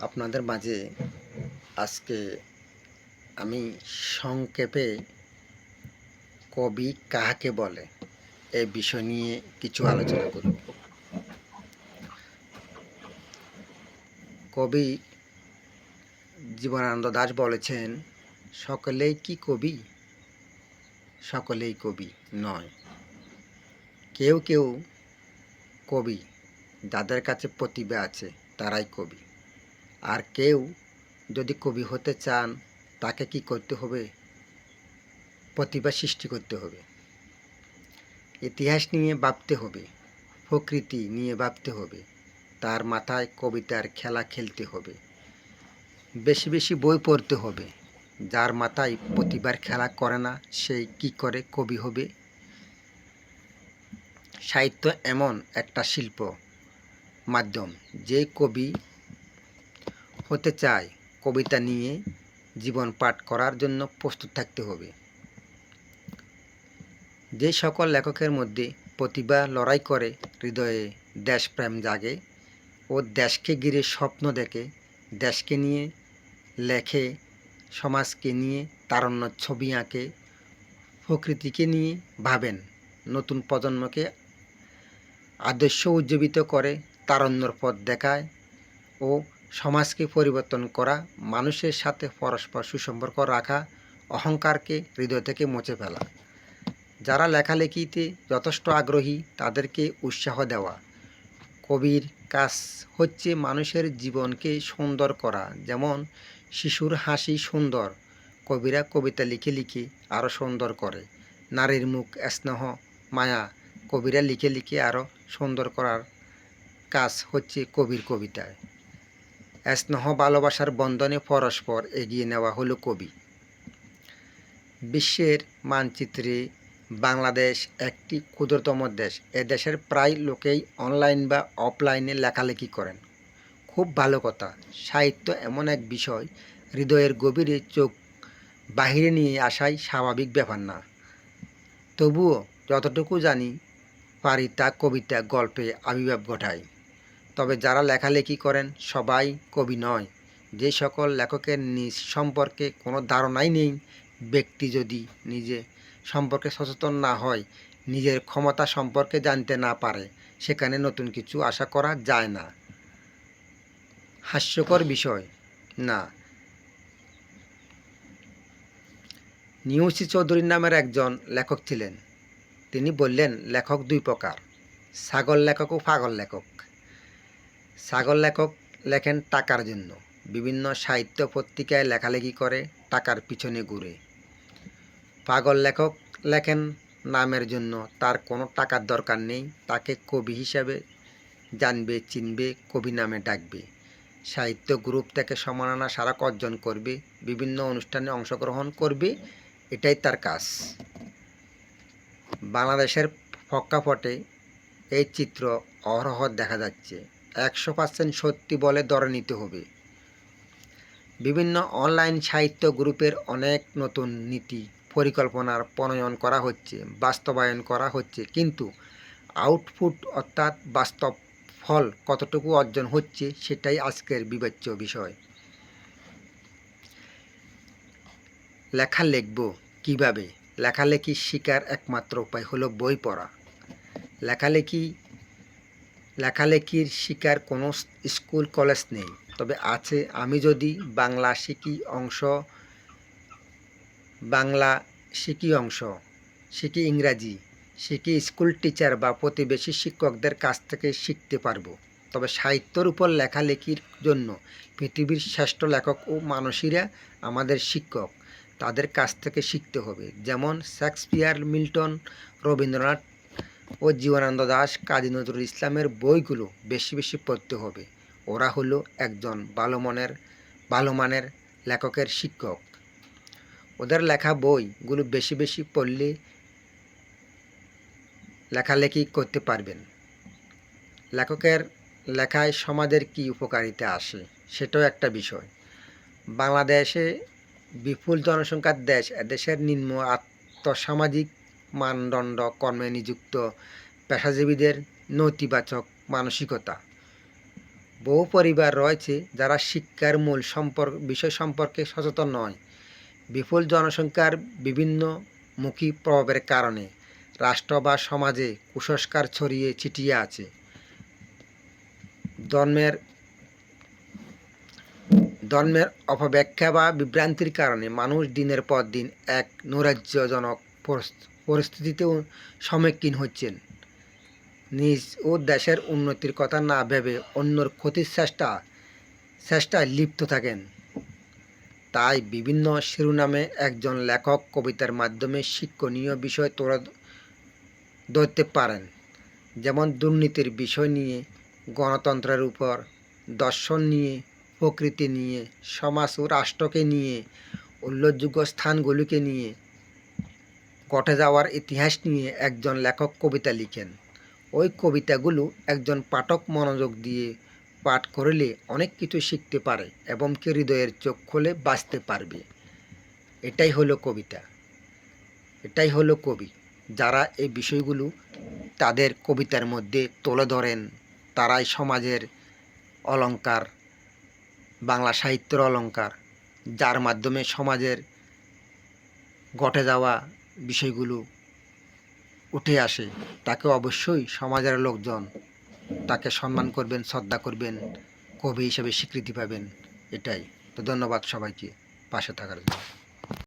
আপনাদের মাঝে আজকে আমি সংক্ষেপে কবি কাহাকে বলে এই বিষয় নিয়ে কিছু আলোচনা করব। কবি জীবনানন্দ দাস বলেছেন, সকলেই কি কবি? সকলেই কবি নয়। কেউ কেউ কবি, যাদের কাছে প্রতিভা আছে, তারাই কবি। আর কেউ যদি কবি হতে চান, তাকে কি করতে হবে? প্রতিভা সৃষ্টি করতে হবে। ইতিহাস নিয়ে ভাবতে হবে, প্রকৃতি নিয়ে ভাবতে হবে, তার মাথায় কবিতার খেলা খেলতে হবে। বেশি বেশি বই পড়তে হবে, যার মাথায় প্রতিবার খেলা করে না সেই কি করে কবি হবে? সাহিত্য এমন একটা শিল্প মাধ্যম, যে কবি হতে চায়, কবিতা নিয়ে জীবন পাঠ করার জন্য প্রস্তুত থাকতে হবে। যে সকল লেখকের মধ্যে প্রতিভা লড়াই করে হৃদয়ে দেশপ্রেম জাগে ও দেশকে ঘিরে স্বপ্ন দেখে, দেশকে নিয়ে লেখে, সমাজকে নিয়ে তারণ্য ছবি আঁকে, প্রকৃতিকে নিয়ে ভাবেন, নতুন প্রজন্মকে আদর্শ উজ্জীবিত করে তারণ্যর পথ দেখায় ও সমাজকে পরিবর্তন করা, মানুষের সাথে পরস্পর সুসম্পর্ক রাখা, অহংকারকে হৃদয় থেকে মুছে ফেলা। যারা লেখালেখিতে যথেষ্ট আগ্রহী, তাদেরকে উৎসাহ দেওয়া। কবির কাজ হচ্ছে মানুষের জীবনকে সুন্দর করা, যেমন শিশুর হাসি সুন্দর, কবিরা কবিতা লিখে লিখে আরও সুন্দর করে। নারীর মুখ, স্নেহ, মায়া, কবিরা লিখে লিখে আরও সুন্দর করার কাজ হচ্ছে কবির কবিতায়। স্নেহ, ভালোবাসার বন্ধনে পরস্পর এগিয়ে নেওয়া হলো কবি। বিশ্বের মানচিত্রে বাংলাদেশ একটি ক্ষুদ্রতম দেশ। এ দেশের প্রায় লোকেই অনলাইন বা অফলাইনে লেখালেখি করেন। খুব ভালো কথা। সাহিত্য এমন এক বিষয়, হৃদয়ের গভীরে চোখ বাহিরে নিয়ে আসাই স্বাভাবিক ব্যাপার না। তবুও যতটুকু জানি, পারি তা কবিতা, গল্পে আবির্ভাব ঘটায় তবে যারা লেখালেখি করেন, সবাই কবি নয়। যে সকল লেখকের নিজ সম্পর্কে কোনো ধারণাই নেই, ব্যক্তি যদি নিজে সম্পর্কে সচেতন না হয়, নিজের ক্ষমতা সম্পর্কে জানতে না পারে, সেখানে নতুন কিছু আশা করা যায় না। হাস্যকর বিষয়, না। নিউসি চৌধুরী নামের একজন লেখক ছিলেন। তিনি বললেন, লেখক দুই প্রকার, ছাগল লেখক ও পাগল লেখক। ছাগল লেখক লেখেন টাকার জন্য। বিভিন্ন সাহিত্য পত্রিকায় লেখালেখি করে টাকার পিছনে ঘুরে। পাগল লেখক লেখেন, নামের জন্য তার কোনো টাকার দরকার নেই, তাকে কবি হিসাবে জানবে, চিনবে, কবি নামে ডাকবে। সাহিত্য গ্রুপ থেকে সম্মাননা স্মারক অর্জন করবে, বিভিন্ন অনুষ্ঠানে অংশগ্রহণ করবে, এটাই তার কাজ। বাংলাদেশের প্রেক্ষাপটে এই চিত্র অহরহ দেখা যাচ্ছে। একশো পার্সেন্ট সত্যি বলে ধরে নিতে হবে। বিভিন্ন অনলাইন সাহিত্য গ্রুপের অনেক নতুন নীতি পরিকল্পনার প্রণয়ন করা হচ্ছে, বাস্তবায়ন করা হচ্ছে, কিন্তু আউটপুট অর্থাৎ বাস্তব ফল কতটুকু অর্জন হচ্ছে সেটাই আজকের বিবেচ্য বিষয়। লেখা লিখব কীভাবে? লেখালেখি শিকার একমাত্র উপায় হলো বই পড়া। লেখালেখি লেখালেখির শিকার কোনো স্কুল, কলেজ নেই। তবে আছে, আমি যদি বাংলা শিখি অংশ, বাংলা শিখি অংশ, শিখি ইংরাজি, শিখি স্কুল টিচার বা প্রতিবেশী শিক্ষকদের কাছ থেকে শিখতে পারব। তবে সাহিত্যর উপর লেখালেখির জন্য পৃথিবীর শ্রেষ্ঠ লেখক ও মানুষীরা আমাদের শিক্ষক, তাদের কাছ থেকে শিখতে হবে। যেমন শেক্সপিয়ার, মিল্টন, রবীন্দ্রনাথ ও জীবনানন্দ দাস কাজী নজরুল ইসলামের বইগুলো বেশি বেশি পড়তে হবে। ওরা হলো একজন ভালো মনের ভালো মানের লেখকের শিক্ষক। ওদের লেখা বইগুলো বেশি বেশি পড়লে লেখালেখি করতে পারবেন। লেখকের লেখায় সমাজের কি উপকারিতা আসে সেটাও একটা বিষয়। বাংলাদেশে বিপুল জনসংখ্যার দেশ, এদেশের নিম্ন আত্মসামাজিক মানদণ্ড কর্মে নিযুক্ত পেশাজীবীদের নৈতিবাচক মানসিকতা। বহু পরিবার রয়েছে যারা শিক্ষার মূল সম্পর্ক, বিষয় সম্পর্কে সচেতন নয়। বিপুল জনসংখ্যার বিভিন্ন মুখী প্রভাবের কারণে রাষ্ট্র বা সমাজে কুসংস্কার ছড়িয়ে ছিটিয়ে আছে। ধর্মের ধর্মের অপব্যাখ্যা বা বিভ্রান্তির কারণে মানুষ দিনের পর দিন এক নৈরাজ্যজনক পরিস্থিতিতেও সম্মুখীন হচ্ছেন। নিজ ও দেশের উন্নতির কথা না ভেবে অন্যর ক্ষতির চেষ্টা, চেষ্টায় লিপ্ত থাকেন। তাই বিভিন্ন শিরোনামে একজন লেখক কবিতার মাধ্যমে শিক্ষণীয় বিষয় তোলা ধরতে পারেন, যেমন দুর্নীতির বিষয় নিয়ে, গণতন্ত্রের উপর, দর্শন নিয়ে, প্রকৃতি নিয়ে, সমাজ ও রাষ্ট্রকে নিয়ে, উল্লেখযোগ্য স্থানগুলিকে নিয়ে ঘটে যাওয়ার ইতিহাস নিয়ে একজন লেখক কবিতা লিখেন। ওই কবিতাগুলো একজন পাঠক মনোযোগ দিয়ে পাঠ করলে অনেক কিছু শিখতে পারে এবং কি হৃদয়ের চোখ খুলে বাঁচতে পারবে। এটাই হলো কবিতা। এটাই হলো কবি। যারা এই বিষয়গুলো তাদের কবিতার মধ্যে তুলে ধরেন, তারাই সমাজের অলংকার, বাংলা সাহিত্যের অলংকার, যার মাধ্যমে সমাজের ঘটে যাওয়া বিষয়গুলো উঠে আসে, তাকে অবশ্যই সমাজের লোকজন তাকে সম্মান করবেন, শ্রদ্ধা করবেন, কবি হিসেবে স্বীকৃতি পাবেন, এটাই। তো ধন্যবাদ সবাইকে পাশে থাকার জন্য।